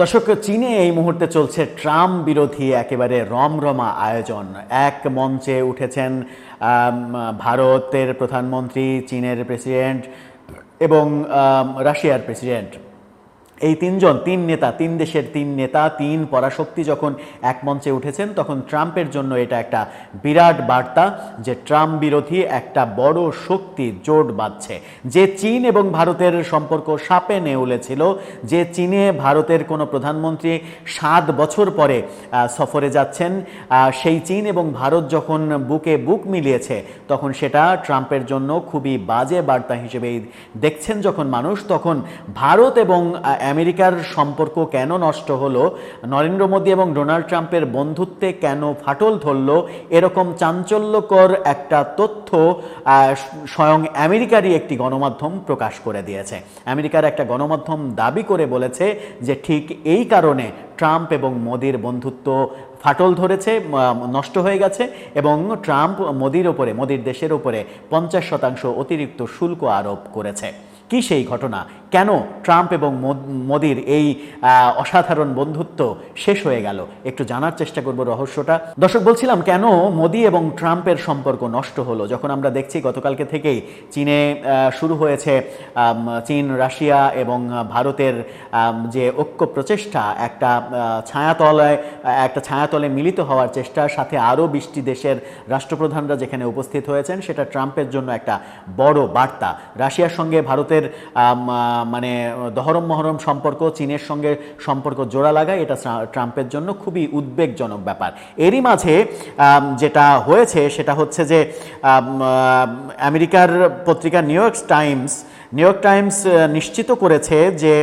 দর্শক, চীনে এই মুহূর্তে চলছে ট্রাম্প বিরোধী একেবারে রমরমা আয়োজন। এক মঞ্চে উঠেছেন ভারতের প্রধানমন্ত্রী, চীনের প্রেসিডেন্ট এবং রাশিয়ার প্রেসিডেন্ট। এই তিনজন, তিন নেতা, তিন দেশের তিন নেতা, তিন পরাশক্তি যখন এক মঞ্চে উঠেছেন, তখন ট্রাম্পের জন্য এটা একটা বিরাট বার্তা যে ট্রাম্প বিরোধী একটা বড় শক্তি জোট বাঁধছে। যে চীন এবং ভারতের সম্পর্ক সাপে নেউলে ছিল, যে চীনে ভারতের কোনো প্রধানমন্ত্রী সাত বছর পরে সফরে যাচ্ছেন সেই চীন এবং ভারত যখন বুকে বুক মিলিয়েছে, তখন সেটা ট্রাম্পের জন্য খুবই বাজে বার্তা হিসেবেই দেখছেন যখন মানুষ, তখন ভারত এবং আমেরিকার সম্পর্ক কেন নষ্ট হলো? নরেন্দ্র মোদী এবং ডোনাল্ড ট্রাম্পের বন্ধুত্বে কেন ফাটল ধরলো? এরকম চাঞ্চল্যকর একটা তথ্য স্বয়ং আমেরিকারই একটি গণমাধ্যম প্রকাশ করে দিয়েছে। আমেরিকার একটা গণমাধ্যম দাবি করে বলেছে যে ঠিক এই কারণে ট্রাম্প এবং মোদির বন্ধুত্ব ফাটল ধরেছে নষ্ট হয়ে গেছে এবং ট্রাম্প মোদির ওপরে, মোদির দেশের ওপরে পঞ্চাশ শতাংশ অতিরিক্ত শুল্ক আরোপ করেছে। কি সেই ঘটনা? কেন ট্রাম্প এবং মোদ- মোদির এই অসাধারণ বন্ধুত্ব শেষ হয়ে গেল? একটু জানার চেষ্টা করব রহস্যটা। দর্শক, বলছিলাম কেন মোদি এবং ট্রাম্পের সম্পর্ক নষ্ট হলো? যখন আমরা দেখছি গতকালকে থেকেই চীনে শুরু হয়েছে চীন, রাশিয়া এবং ভারতের যে ঐক্য প্রচেষ্টা, একটা ছায়াতলায় একটা ছায়াতলে মিলিত হওয়ার চেষ্টা, সাথে আরও বিশটি দেশের রাষ্ট্রপ্রধানরা যেখানে উপস্থিত হয়েছেন, সেটা ট্রাম্পের জন্য একটা বড় বার্তা। রাশিয়ার সঙ্গে ভারতের আম, মানে দহরম মহরম সম্পর্ক চীনের সঙ্গে সম্পর্ক জোড়া লাগা এটা ট্রাম্পের জন্য খুবই উদ্বেগজনক ব্যাপার। এরই মাঝে যেটা হয়েছে সেটা হচ্ছে যে আমেরিকার পত্রিকা New York Times New York Times নিশ্চিত করেছে যে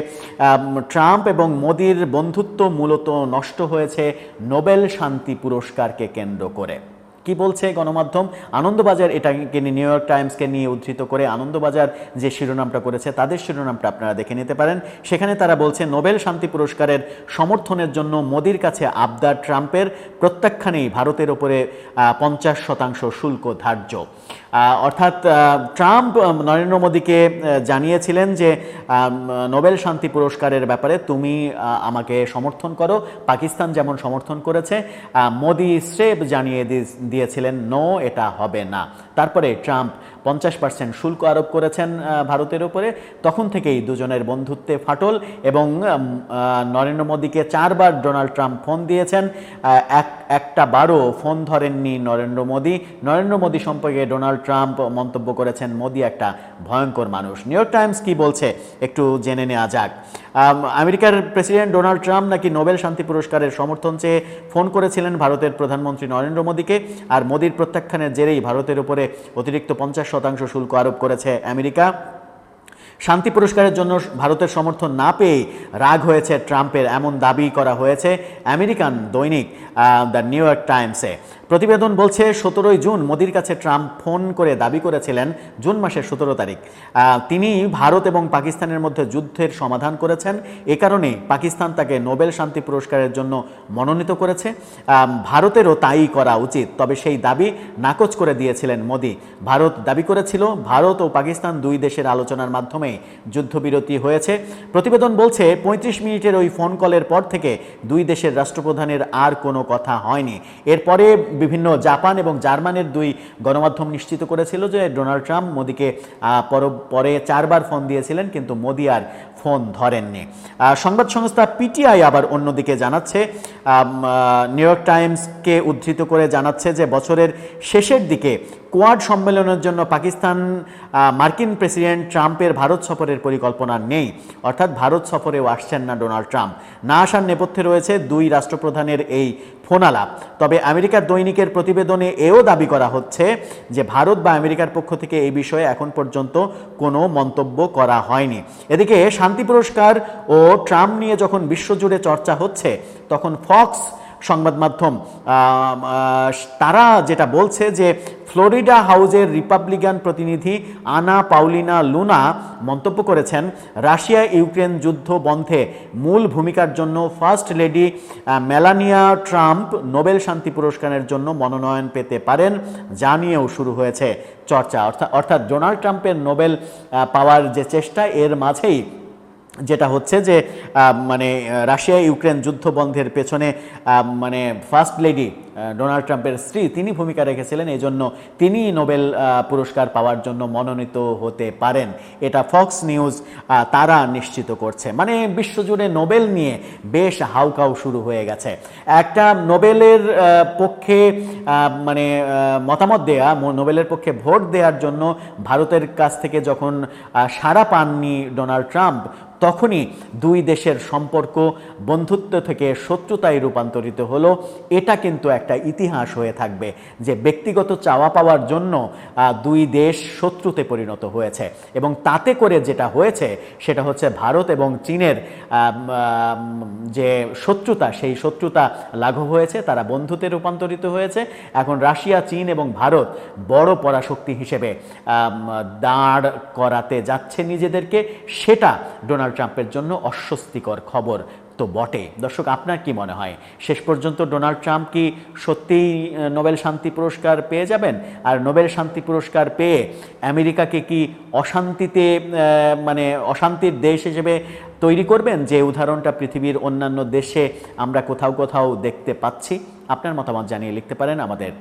ট্রাম্প এবং মোদির বন্ধুত্ব মূলত নষ্ট হয়েছে নোবেল শান্তি পুরস্কারকে কেন্দ্র করে। কি বলছে গণমাধ্যম? আনন্দবাজার এটাকে নিয়ে নিউ ইয়র্ক টাইমসকে নিয়ে উদ্ধৃত করে আনন্দবাজার যে শিরোনামটা করেছে, তাদের শিরোনামটা আপনারা দেখে নিতে পারেন। সেখানে তারা বলছে, নোবেল শান্তি পুরস্কারের সমর্থনের জন্য মোদির কাছে আবদার ট্রাম্পের, প্রত্যাখ্যানেই ভারতের ওপরে পঞ্চাশ শতাংশ শুল্ক ধার্য। অর্থাৎ ট্রাম্প নরেন্দ্র মোদীকে জানিয়েছিলেন যে নোবেল শান্তি পুরস্কারের ব্যাপারে তুমি আমাকে সমর্থন করো। পাকিস্তান যেমন সমর্থন করেছে মোদী স্রেব জানিয়ে দিয়েছিলেন, নো, এটা হবে না। তারপরে ট্রাম্প পঞ্চাশ পার্সেন্ট শুল্ক আরোপ করেছেন ভারতের উপরে। তখন থেকেই দুজনের বন্ধুত্বে ফাটল এবং নরেন্দ্র মোদীকে চারবার ডোনাল্ড ট্রাম্প ফোন দিয়েছেন। এক, একটা বারও ফোন ধরেননি নরেন্দ্র মোদী। নরেন্দ্র মোদী সম্পর্কে ডোনাল্ড ট্রাম্প মন্তব্য করেছেন, মোদী একটা ভয়ঙ্কর মানুষ। নিউ ইয়র্ক টাইমস কি বলছে, একটু জেনে নেওয়া যাক। আমেরিকার প্রেসিডেন্ট ডোনাল্ড ট্রাম্প নাকি নোবেল শান্তি পুরস্কারের সমর্থন চেয়ে ফোন করেছিলেন ভারতের প্রধানমন্ত্রী নরেন্দ্র মোদীকে, আর মোদীর প্রত্যাখ্যানের জেরেই ভারতের উপরে অতিরিক্ত পঞ্চাশ শতাংশ শুল্ক আরোপ করেছে আমেরিকা। শান্তি পুরস্কারের জন্য ভারতের সমর্থন না পেয়ে রাগ হয়েছে ট্রাম্পের, এমন দাবি করা হয়েছে আমেরিকান দৈনিক দ্য নিউ ইয়র্ক টাইমসে। প্রতিবেদন বলছে, সতেরোই জুন মোদির কাছে ট্রাম্প ফোন করে দাবি করেছিলেন, জুন মাসের সতেরো তারিখ। তিনি ভারত এবং পাকিস্তানের মধ্যে যুদ্ধের সমাধান করেছেন। এ কারণে পাকিস্তান তাকে নোবেল শান্তি পুরস্কারের জন্য মনোনীত করেছে। ভারতেরও তাই করা উচিত, তবে সেই দাবি নাকচ করে দিয়েছিলেন মোদি। ভারত দাবি করেছিল, ভারত ও পাকিস্তান দুই দেশের আলোচনার মাধ্যমে যুদ্ধবিরতি হয়েছে। প্রতিবেদন বলছে, পঁয়ত্রিশ মিনিটের ওই ফোন কলের পর থেকে দুই দেশের রাষ্ট্রপ্রধানের আর কোনো কথা হয়নি। এরপরে বিভিন্ন জাপান এবং জার্মানের দুই গণমাধ্যম নিশ্চিত করেছিল যে ডোনাল্ড ট্রাম্প মোদিকে পর- চারবার ফোন দিয়েছিলেন, কিন্তু মোদি আর ফোন ধরেননি। সংবাদ সংস্থা পিটিআই আবার অন্যদিকে জানাচ্ছে নিউ ইয়র্ক টাইমসকে উদ্ধৃত করে জানাচ্ছে যে বছরের শেষের দিকে কোয়াড সম্মেলনের জন্য পাকিস্তান মার্কিন প্রেসিডেন্ট ট্রাম্পের ভারত সফরের পরিকল্পনা নেই। অর্থাৎ ভারত সফরেও আসছেন না ডোনাল্ড ট্রাম্প। না আসার নেপথ্যে রয়েছে দুই রাষ্ট্রপ্রধানের এই ফোনালাপ তবে আমেরিকার দৈনিকের প্রতিবেদনে এও দাবি করা হচ্ছে যে ভারত বা আমেরিকার পক্ষ থেকে এই বিষয়ে এখন পর্যন্ত কোনো মন্তব্য করা হয়নি। এদিকে শান্তি পুরস্কার ও ট্রাম্প নিয়ে যখন বিশ্বজুড়ে চর্চা হচ্ছে, তখন ফক্স সংবাদ মাধ্যম তারা যেটা বলছে যে ফ্লোরিডা হাউজের রিপাবলিকান প্রতিনিধি আনা পাউলিনা লুনা মন্তব্য করেছেন, রাশিয়া ইউক্রেন যুদ্ধ বন্ধে মূল ভূমিকার জন্য first lady Melania Trump Nobel শান্তি পুরস্কারের জন্য মনোনয়ন পেতে পারেন, যা নিয়েও শুরু হয়েছে চর্চা। অর্থাৎ অর্থাৎ ডোনাল্ড ট্রাম্পের নোবেল পাওয়ার যে চেষ্টা, এর মাঝেই যেটা হচ্ছে যে মানে রাশিয়া ইউক্রেন যুদ্ধ বন্ধের পেছনে মানে ফার্স্ট লেডি ডোনাল্ড ট্রাম্পের স্ত্রী, তিনি ভূমিকা রেখেছিলেন এই জন্য তিনি নোবেল পুরস্কার পাওয়ার জন্য মনোনীত হতে পারেন। এটা ফক্স নিউজ তারা নিশ্চিত করছে। মানে বিশ্বজুড়ে নোবেল নিয়ে বেশ হাউকাউ শুরু হয়ে গেছে। একটা নোবেলের পক্ষে মানে মতামত দেয়া নোবেলের পক্ষে ভোট দেওয়ার জন্য ভারতের কাছ থেকে যখন সাড়া পাননি ডোনাল্ড ট্রাম্প, তখনই দুই দেশের সম্পর্ক বন্ধুত্ব থেকে শত্রুতায় রূপান্তরিত হলো। এটা কিন্তু একটা ইতিহাস হয়ে থাকবে যে ব্যক্তিগত চাওয়া পাওয়ার জন্য দুই দেশ শত্রুতে পরিণত হয়েছে। এবং তাতে করে যেটা হয়েছে, সেটা হচ্ছে ভারত এবং চীনের যে শত্রুতা, সেই শত্রুতা লাঘব হয়েছে, তারা বন্ধুতে রূপান্তরিত হয়েছে। এখন রাশিয়া, চীন এবং ভারত বড় পরাশক্তি হিসেবে দাঁড় করাতে যাচ্ছে নিজেদেরকে। সেটা ডোনাল্ড ট্রাম্পের জন্য অস্বস্তিকর খবর। তো বটে। দর্শক, আপনার কি মনে হয়? শেষ পর্যন্ত ডোনাল্ড ট্রাম্প কি সত্যিই নোবেল শান্তি পুরস্কার পেয়ে যাবেন? আর নোবেল শান্তি পুরস্কার পেয়ে আমেরিকাকে কি অশান্তিতে মানে অশান্তির দেশ হিসেবে তৈরি করবেন? যে উদাহরণটা পৃথিবীর অন্যান্য দেশে আমরা কোথাও কোথাও দেখতে পাচ্ছি। আপনার মতামত জানিয়ে লিখতে পারেন আমাদের